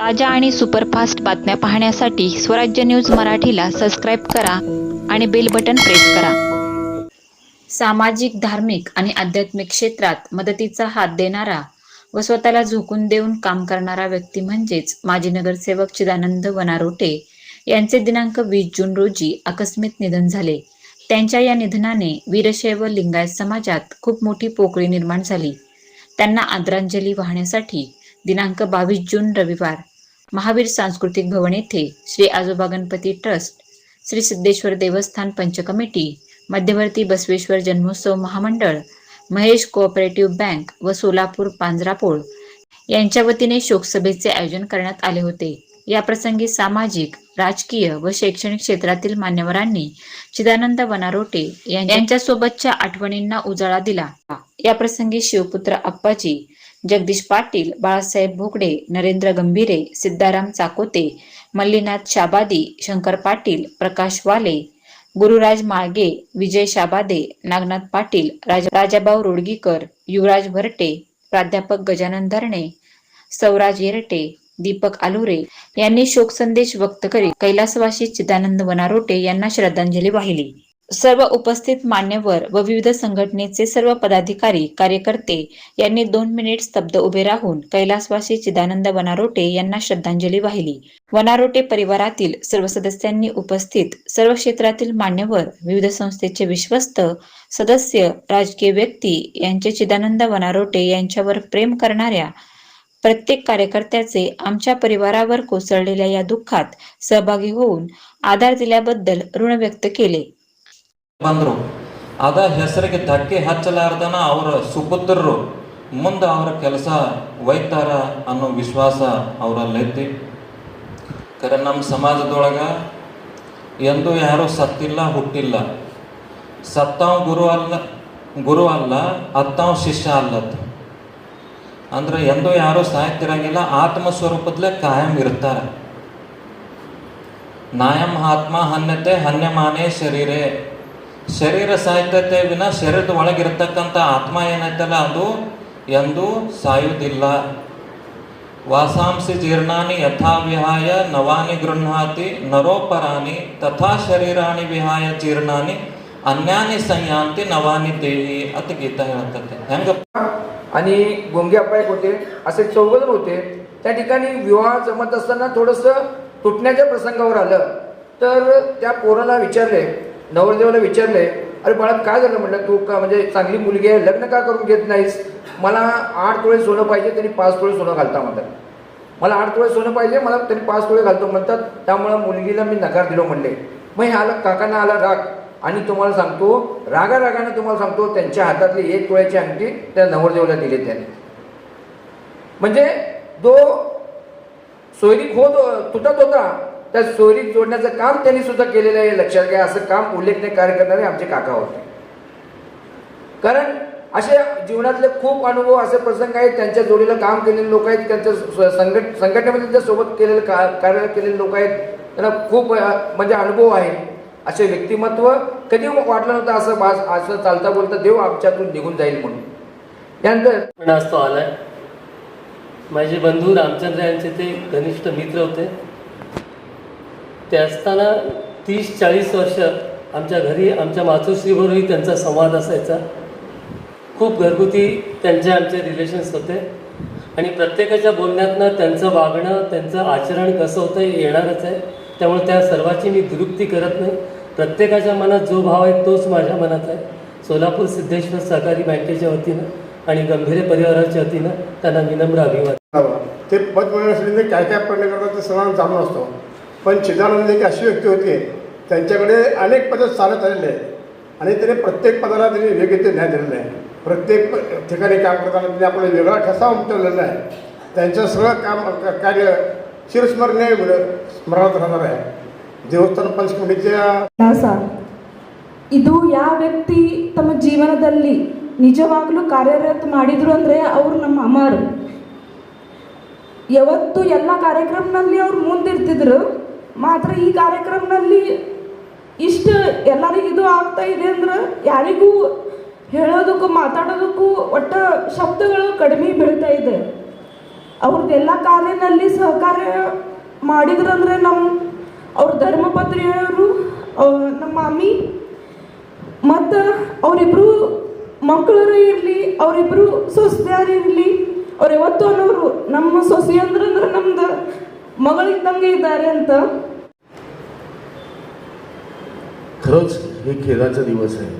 ताज्या आणि सुपरफास्ट बातम्या पाहण्यासाठी स्वराज्य न्यूज मराठीला सबस्क्राईब करा आणि बेल बटन प्रेस करा. सामाजिक धार्मिक आणि आध्यात्मिक क्षेत्रात मदतीचा हात देणारा व स्वतःला झोकून देऊन काम करणारा व्यक्ती म्हणजेच माजी नगरसेवक चिदानंद वनारोटे यांचे दिनांक वीस जून रोजी आकस्मिक निधन झाले. त्यांच्या या निधनाने वीरशैव लिंगायत समाजात खूप मोठी पोकळी निर्माण झाली. त्यांना आदरांजली वाहण्यासाठी दिनांक बावीस जून रविवार महावीर सांस्कृतिक भवन येथे श्री आजोबा गणपती ट्रस्ट श्री सिद्धेश्वर देवस्थान पंच कमिटी मध्यवर्ती बसवेश्वर जन्मोत्सव महामंडळ महेश कोऑपरेटिव्ह बँक व सोलापूर पांजरापोळ यांच्या वतीने शोकसभेचे आयोजन करण्यात आले होते. याप्रसंगी सामाजिक राजकीय व शैक्षणिक क्षेत्रातील मान्यवरांनी चिदानंद वनारोटे यांच्यासोबतच्या आठवणींना उजाळा दिला. याप्रसंगी शिवपुत्र अप्पाजी जगदीश पाटील बाळासाहेब भोगडे नरेंद्र गंभीरे सिद्धाराम चाकोते मल्लीनाथ शाबादी शंकर पाटील प्रकाश वाले गुरुराज माळगे विजय शाबादे नागनाथ पाटील राज राजाभाऊ रोडगीकर युवराज भरटे प्राध्यापक गजानन धरणे सौराज येरटे दीपक आलुरे यांनी शोकसंदेश व्यक्त करीत कैलासवासी चिदानंद वनारोटे यांना श्रद्धांजली वाहिली. सर्व उपस्थित मान्यवर व विविध संघटनेचे सर्व पदाधिकारी कार्यकर्ते यांनी दोन मिनिट स्तब्ध उभे राहून कैलासवासी चिदानंद वनारोटे यांना श्रद्धांजली वाहिली. वनारोटे परिवारातील सर्व सदस्यांनी उपस्थित सर्व क्षेत्रातील मान्यवर विविध संस्थेचे विश्वस्त सदस्य राजकीय व्यक्ती यांचे चिदानंद वनारोटे यांच्यावर प्रेम करणाऱ्या प्रत्येक कार्यकर्त्याचे आमच्या परिवारावर कोसळलेल्या या दुःखात सहभागी होऊन आधार दिल्याबद्दल ऋण व्यक्त केले. ಬಂದರು. ಅದ ಹೆಸರಿಗೆ ಧಕ್ಕೆ ಹಚ್ಚಲಾರ್ದನ ಅವರ ಸುಪುತ್ರರು, ಮುಂದೆ ಅವರ ಕೆಲಸ ವೈತಾರ ಅನ್ನೋ ವಿಶ್ವಾಸ ಅವರಲ್ಲೈತಿ ಕರೆ ನಮ್ಮ ಸಮಾಜದೊಳಗೆ ಎಂದೂ ಯಾರೂ ಸತ್ತಿಲ್ಲ, ಹುಟ್ಟಿಲ್ಲ. ಸತ್ತಾವ್ ಗುರು ಅಲ್ಲ ಗುರು ಅಲ್ಲ, ಅತ್ತಾವ್ ಶಿಷ್ಯ ಅಲ್ಲತ್ ಅಂದ್ರೆ ಎಂದೂ ಯಾರೂ ಸಾಯ್ತಿರಂಗಿಲ್ಲ ಆತ್ಮ ಸ್ವರೂಪದಲ್ಲೇ ಕಾಯಂ ಇರ್ತಾರೆ. ನಾಯಂ ಆತ್ಮ ಹನ್ಯತೆ ಹನ್ಯಮಾನೇ ಶರೀರೆ. ಶರೀರ ಸಾಯ್ತತೆ ವಿನ ಶರೀರದ ಒಳಗಿರ್ತಕ್ಕಂಥ ಆತ್ಮ ಏನೈತಲ್ಲ ಅದು ಎಂದೂ ಸಾಯುವುದಿಲ್ಲ ವಾಸಾಂಸಿ ಜೀರ್ಣಾನಿ ಯಥಾ ವಿಹಾಯ ನವಾನಿ ಗೃಹಾತಿ ನರೋಪರಾಣಿ ತಥಾ ಶರೀರಾಣಿ ವಿಹಾಯ ಜೀರ್ಣಾನಿ ಅನ್ಯಾನಿ ಸಂಯಾಂತಿ ನವಾನಿ ದೇಹಿ ಅಂತ ಗೀತಾ ಹೇಳ್ತತೆ ಹೆಂಗ आणि गोंगे अप्पा एक होते असे चौघजण होते त्या ठिकाणी विवाह जमत असताना थोडंसं तुटण्याच्या प्रसंगावर आलं तर त्या पोराला विचारले नवरदेवाला विचारले अरे बाळा काय झालं? म्हटलं तू का म्हणजे चांगली मुलगी आहे लग्न का करून घेत नाहीस? मला आठ तोळे सोनं पाहिजे त्यांनी पाच तोळे सोनं घालता म्हणतात. मला आठ तोळे सोनं पाहिजे मला त्यांनी पाच तोळे घालतो म्हणतात. त्यामुळं मुलगीला मी नकार दिलो म्हणले. मग हे आला काकांना आला राग. आणि तुम्हाला सांगतो रागा रागाने तुम्हाला सांगतो त्यांच्या हातातली एक तोळ्याची अंगठी त्या नवरदेवाला दिली त्याने. म्हणजे जो सोयरीक होत तुटत होता. त्या सोयरीक जोडण्याचं काम त्यांनी सुद्धा केलेलं आहे. लक्षात घ्या असं काम उल्लेखनीय कार्य करणारे आमचे काका होते. कारण असे जीवनातले खूप अनुभव असे प्रसंग आहेत. त्यांच्या जोडीला काम केलेले लोक आहेत. त्यांच्या संघट संघटनेमध्ये त्या सोबत केलेलं का कार्य केलेले लोक आहेत. त्यांना खूप म्हणजे अनुभव आहे. असे व्यक्तिमत्व कधी वाटलं नव्हतं असं बास असं चालता बोलता देव आमच्यातून निघून जाईल म्हणून. त्यानंतर तो आलाय. माझे बंधू रामचंद्र यांचे ते घनिष्ठ मित्र होते. ते असताना तीस चाळीस वर्ष आमच्या घरी आमच्या मातोश्रीबरोबरही त्यांचा संवाद असायचा. खूप घरगुती त्यांचे आमचे रिलेशन्स होते. आणि प्रत्येकाच्या बोलण्यातनं त्यांचं वागणं त्यांचं आचरण कसं होतं हे येणारच आहे. त्यामुळे त्या सर्वाची मी दुरुक्ती करत नाही. प्रत्येकाच्या मनात जो भाव आहे तोच माझ्या मनात आहे. सोलापूर सिद्धेश्वर सहकारी बँकेच्या वतीनं आणि गंभीर परिवाराच्या वतीनं त्यांना विनम्र अभिवादन. हो. ते पद मिळवण्यासाठी काय काय प्रयत्न करतात ते सर्वांना जाणून असतो. पण चिदानंद एक अशी व्यक्ती होती त्यांच्याकडे अनेक पदं चालत आलेले आहेत आणि त्याने प्रत्येक पदाला त्यांनी वेगळे न्याय दिलेला आहे प्रत्येक प- ठिकाणी काम करताना त्यांनी आपला वेगळा ठसा उमटवलेला आहे त्यांचं सगळं काम क- कार्य चिरस्मरणीय मिळ- स्मरणात राहणार आहे ದೇವಸ್ಥಾನ ಪಂಚಕಮಿಟಿಯ ದಾಸ ಇದು ಯಾವ ವ್ಯಕ್ತಿ ತಮ್ಮ ಜೀವನದಲ್ಲಿ ನಿಜವಾಗ್ಲೂ ಕಾರ್ಯರತ ಮಾಡಿದ್ರು ಅಂದರೆ ಅವರು ನಮ್ಮ ಅಮರು ಯಾವತ್ತು ಎಲ್ಲ ಕಾರ್ಯಕ್ರಮದಲ್ಲಿ ಅವ್ರು ಮುಂದಿರ್ತಿದ್ರು ಮಾತ್ರ ಈ ಕಾರ್ಯಕ್ರಮದಲ್ಲಿ ಇಷ್ಟು ಎಲ್ಲರಿಗೂ ಇದು ಆಗ್ತಾ ಇದೆ ಅಂದ್ರೆ ಯಾರಿಗೂ ಹೇಳೋದಕ್ಕೂ ಮಾತಾಡೋದಕ್ಕೂ ಒಟ್ಟು ಶಬ್ದಗಳು ಕಡಿಮೆ ಬೀಳ್ತಾ ಇದೆ. ಅವ್ರದ್ದೆಲ್ಲ ಕಾರ್ಯದಲ್ಲಿ ಸಹಕಾರ ಮಾಡಿದ್ರಂದ್ರೆ ನಮ್ಮ ಅವ್ರ ಧರ್ಮಪತ್ರಿಯವರು ನಮ್ಮ ಮಾಮಿ ಮತ್ತು ಅವರಿಬ್ಬರು ಮಕ್ಕಳರು ಇರಲಿ ಅವರಿಬ್ಬರು ಸೊಸೆಯಾರು ಇರಲಿ, ಅವ್ರು ಯಾವತ್ತೂ ಅನ್ನೋರು ನಮ್ಮ ಸೊಸೆ ಅಂದ್ರೆ ಅಂದ್ರೆ ನಮ್ದು ಮಗಳಿದ್ದಂಗೆ ಇದ್ದಾರೆ ಅಂತ खरंच हे खेदाचा दिवस आहे.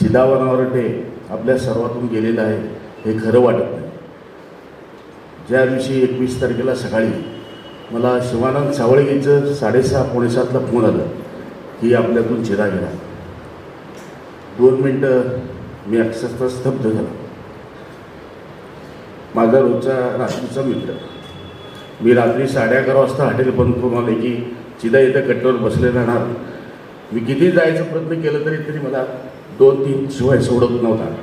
चिदावनावरटे आपल्या सर्वातून गेलेलं आहे हे खरं वाटत नाही. ज्या दिवशी एकवीस तारखेला सकाळी मला शिवानंद सावळगीचं साडेसहा सातला फोन आलं की आपल्यातून चिदा गेला. दोन मिनटं मी अक्षरशः स्तब्ध झालो. माझा रोजचा रात्रीचा मित्र. मी रात्री साडे अकरा वाजता हॉटेल बंद करून आले की चिदा इथं कट्ट्यावर बसले राहणार. मी किती जायचा प्रयत्न केला तरी तरी मला दोन तीन शिवाय सोडत नव्हता.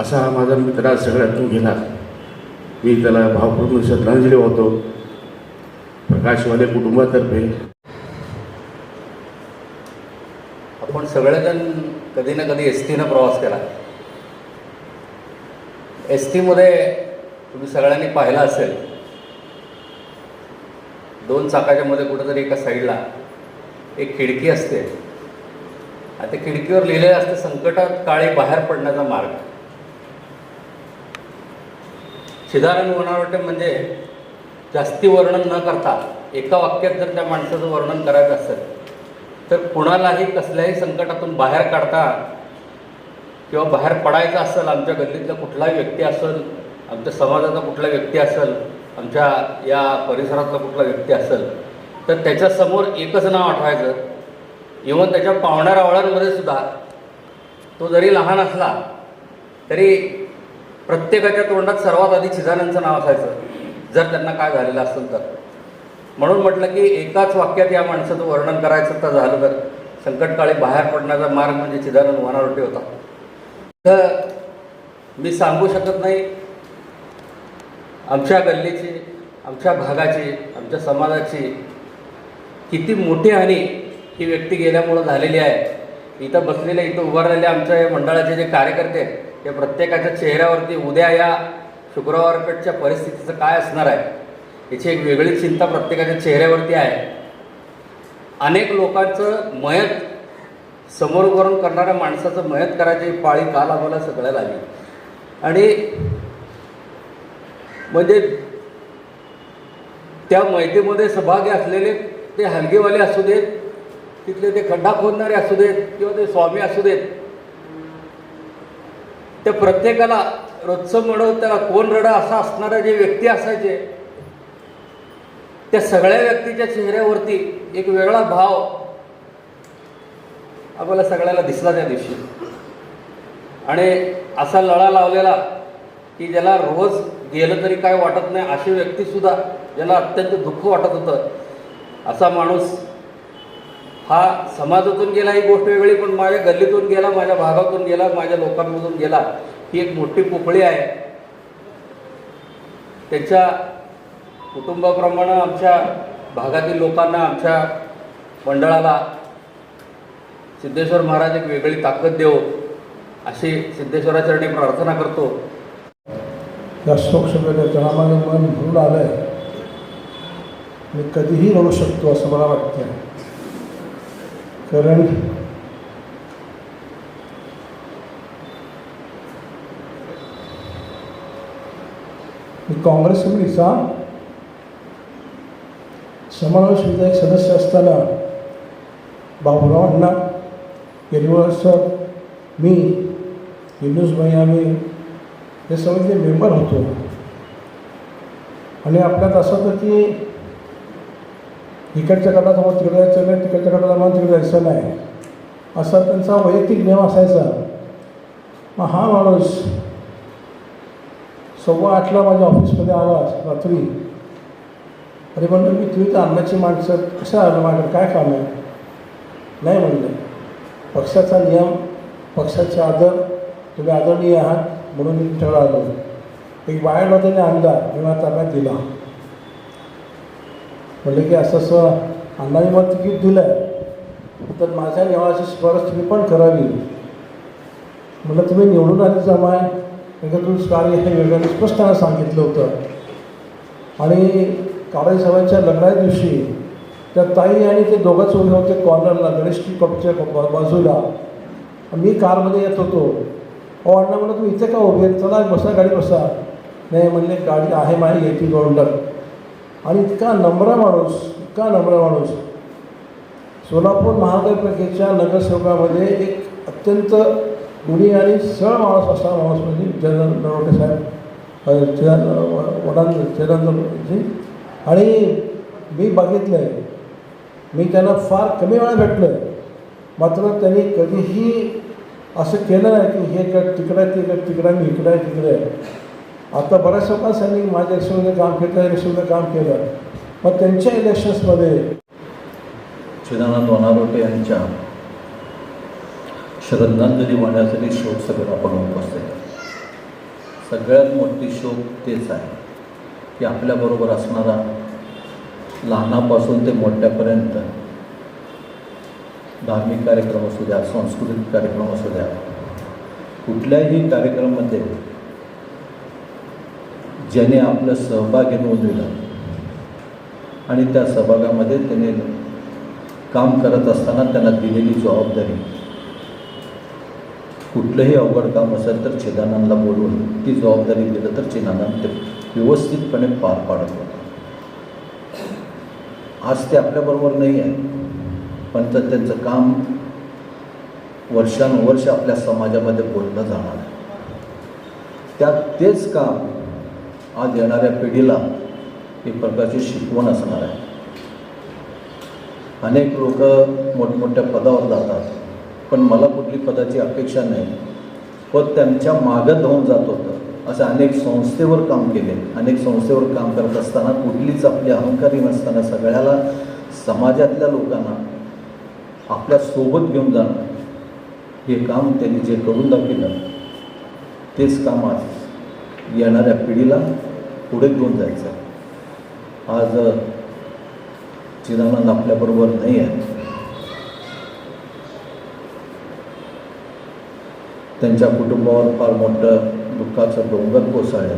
असा हा माझा मित्र सगळ्यातून गेला. मी त्याला भावपूर्ण श्रद्धांजली वाहतो. प्रकाशवाले कुटुंबातर्फे. आपण सगळेजण कधी ना कधी एस टीनं प्रवास केला. एस टीमध्ये तुम्ही सगळ्यांनी पाहिलं असेल. दोन चाकाच्या मध्ये कुठंतरी एका साईडला एक खिडकी असते. आणि त्या खिडकीवर लिहिलेलं असतं संकटात काळी बाहेर पडण्याचा मार्ग. शिधारण वनावटे म्हणजे जास्ती वर्णन न करता एका वाक्यात जर त्या माणसाचं वर्णन करायचं असेल तर कुणालाही कसल्याही संकटातून बाहेर काढता किंवा बाहेर पडायचं असेल आमच्या गल्लीतला कुठलाही व्यक्ती असेल आमच्या समाजाचा कुठला व्यक्ती असेल आमच्या या परिसरातला कुठला व्यक्ती असेल तर त्याच्यासमोर एकच नाव आठवायचं. इवन त्याच्या पाहुण्या रावळ्यांमध्ये सुद्धा तो जरी लहान असला तरी प्रत्येकाच्या तोंडात सर्वात आधी चिदानांचं नाव असायचं. जर त्यांना काय झालेलं असेल तर. म्हणून म्हटलं की एकाच वाक्यात या माणसाचं वर्णन करायचं तर झालं तर. संकटकाळी बाहेर पडण्याचा मार्ग म्हणजे चिदानंद वनारोटी होता. तर मी सांगू शकत नाही. आमच्या गल्लीची आमच्या भागाची आमच्या समाजाची किती मोठी हानी ही व्यक्ती गेल्यामुळं झालेली आहे. इथं बसलेले इथं उभारलेले आमच्या या मंडळाचे जे कार्यकर्ते आहेत ते प्रत्येकाच्या चेहऱ्यावरती उद्या या शुक्रवारपेठच्या परिस्थितीचं काय असणार आहे याची एक वेगळी चिंता प्रत्येकाच्या चेहऱ्यावरती आहे. अनेक लोकांचं मयत समोर करून करणाऱ्या माणसाचं मयत करायची पाळी काल आम्हाला सगळ्याला आली. आणि म्हणजे त्या मैतीमध्ये सहभागी असलेले ते हलगेवाले असू देत तिथले ते खड्डा खोदणारे असू देत किंवा ते स्वामी असू देत त्या प्रत्येकाला रोजचं म्हणून त्याला कोण रडा असा असणारे जे व्यक्ती असायचे त्या सगळ्या व्यक्तीच्या चेहऱ्यावरती एक वेगळा भाव आपल्याला सगळ्याला दिसला त्या दिवशी. आणि असा लळा लावलेला की ज्याला रोज गेलं तरी काय वाटत नाही अशी व्यक्तीसुद्धा ज्याला अत्यंत दुःख वाटत होतं. असा माणूस हा समाजातून गेला ही गोष्ट वेगळी पण माझ्या गल्लीतून गेला माझ्या भागातून गेला माझ्या लोकांमधून गेला ही एक मोठी पोकळी आहे. त्याच्या कुटुंबाप्रमाणे आमच्या भागातील लोकांना आमच्या मंडळाला सिद्धेश्वर महाराज एक वेगळी ताकद देव अशी सिद्धेश्वराचरणी प्रार्थना करतो. त्या शोकशब्दाच्या जनामाने मन भरून आलं आहे मी कधीही रडू शकतो असं मला वाटतं कारण मी काँग्रेस समितीचा समावेश विधायक सदस्य असताना बाबूराव अण्णा येरवळ सर मी युनुस भैया आम्ही हे सगळे मेंबर होतो आणि आपल्यात असं होतं की इकडच्या गटाचा तिकडे जायचं नाही तिकडच्या गटाचा तिकडे जायचं नाही. असा त्यांचा वैयक्तिक नियम असायचा. मग हा माणूस सव्वा आठला माझ्या ऑफिसमध्ये आला रात्री. अरे म्हणलं मी तुम्ही तर अन्नाची माणसं कसं आलं माझ्याकडे? काय काम आहे? नाही म्हणलं. पक्षाचा नियम पक्षाचे आदर तुम्ही आदरणीय आहात म्हणून मी ठेवला आलो. एक बाहेर त्याने आणला मी माझा ताब्यात दिला. म्हणलं की असं असं अण्णाने मला तिकीट दिलं आहे तर माझ्या नेवाची शिफारस तुम्ही पण करावी. म्हटलं तुम्ही निवडून आले जमाय. म्हणजे तुम्ही कार्य हे वेगळ्याने स्पष्टपणे सांगितलं होतं. आणि काळे साहेबांच्या लग्नाच्या दिवशी त्या ताई आणि ते दोघंच उभे होते कॉर्नरला गणेश टी कपच्या बाजूला. मी कारमध्ये येत होतो. अहो अण्णा म्हणलं तुम्ही इथे का उभे चला बसा गाडी बसा. नाही म्हणले गाडी आहे माझी येते गोंडर आणि इतका नम्र माणूस इतका नम्र माणूस. सोलापूर महानगरपालिकेच्या नगरसेवकामध्ये एक अत्यंत गुणी आणि सरळ माणूस असा माणूस म्हणजे जनरल नरोटे साहेब वडान चिदानंदजी आणि मी बघितलं आहे मी त्यांना फार कमी वेळा भेटलो आहे मात्र त्यांनी कधीही असं केलं नाही की हे कर तिकडं आहे, ते तिकडं मी इकडं आहे तिकडे. आहे आता बऱ्याच लोकांनी माझ्या इलेक्शनमध्ये काम केलं त्या इलेक्शनमध्ये काम केलं. मग त्यांच्या इलेक्शन्समध्ये चिदानंद अनारोटे यांच्या श्रद्धांजली वाहण्यासाठी शोक सगळं आपण उपस्थित सगळ्यात मोठी शोक तेच आहे की आपल्याबरोबर असणारा लहानापासून ते मोठ्यापर्यंत धार्मिक कार्यक्रम असू द्या सांस्कृतिक कार्यक्रम असू द्या कुठल्याही कार्यक्रमामध्ये ज्याने आपलं सहभागी नोंदविला आणि त्या सहभागामध्ये त्याने काम करत असताना त्यांना दिलेली जबाबदारी. कुठलंही अवघड काम असेल तर चिदानंदला बोलवून ती जबाबदारी दिलं तर चिदानंद ते व्यवस्थितपणे पार पाडत होतं. आज ते आपल्याबरोबर नाही आहे. पण तर त्यांचं काम वर्षानुवर्ष आपल्या समाजामध्ये बोललं जाणार आहे. त्यात तेच काम आज येणाऱ्या पिढीला एक प्रकारची शिकवण असणार आहे. अनेक लोक मोठमोठ्या पदावर जातात पण मला कुठली पदाची अपेक्षा नाही. पण त्यांच्या मागं धावून जात होतं असं अनेक संस्थेवर काम केले अनेक संस्थेवर काम करत असताना कुठलीच आपली अहंकारी नसताना सगळ्याला समाजातल्या लोकांना आपल्यासोबत घेऊन जाणं हे काम त्यांनी जे करून दाखवलं तेच काम आज येणाऱ्या पिढीला पुढे घेऊन जायचं आहे. आज चिदानंद आपल्याबरोबर नाही आहे त्यांच्या कुटुंबावर फार मोठं दुःखाचं डोंगर कोसळलं.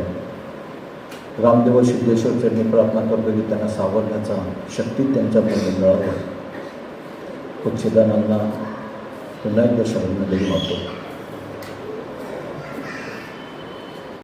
रामदेव सिद्धेश्वर चरणी प्रार्थना करतो की त्यांना सावरण्याचा शक्ती त्यांच्यामध्ये मिळावं. चिदानंदना पुन्हा एकदा शरणमध्ये मागतो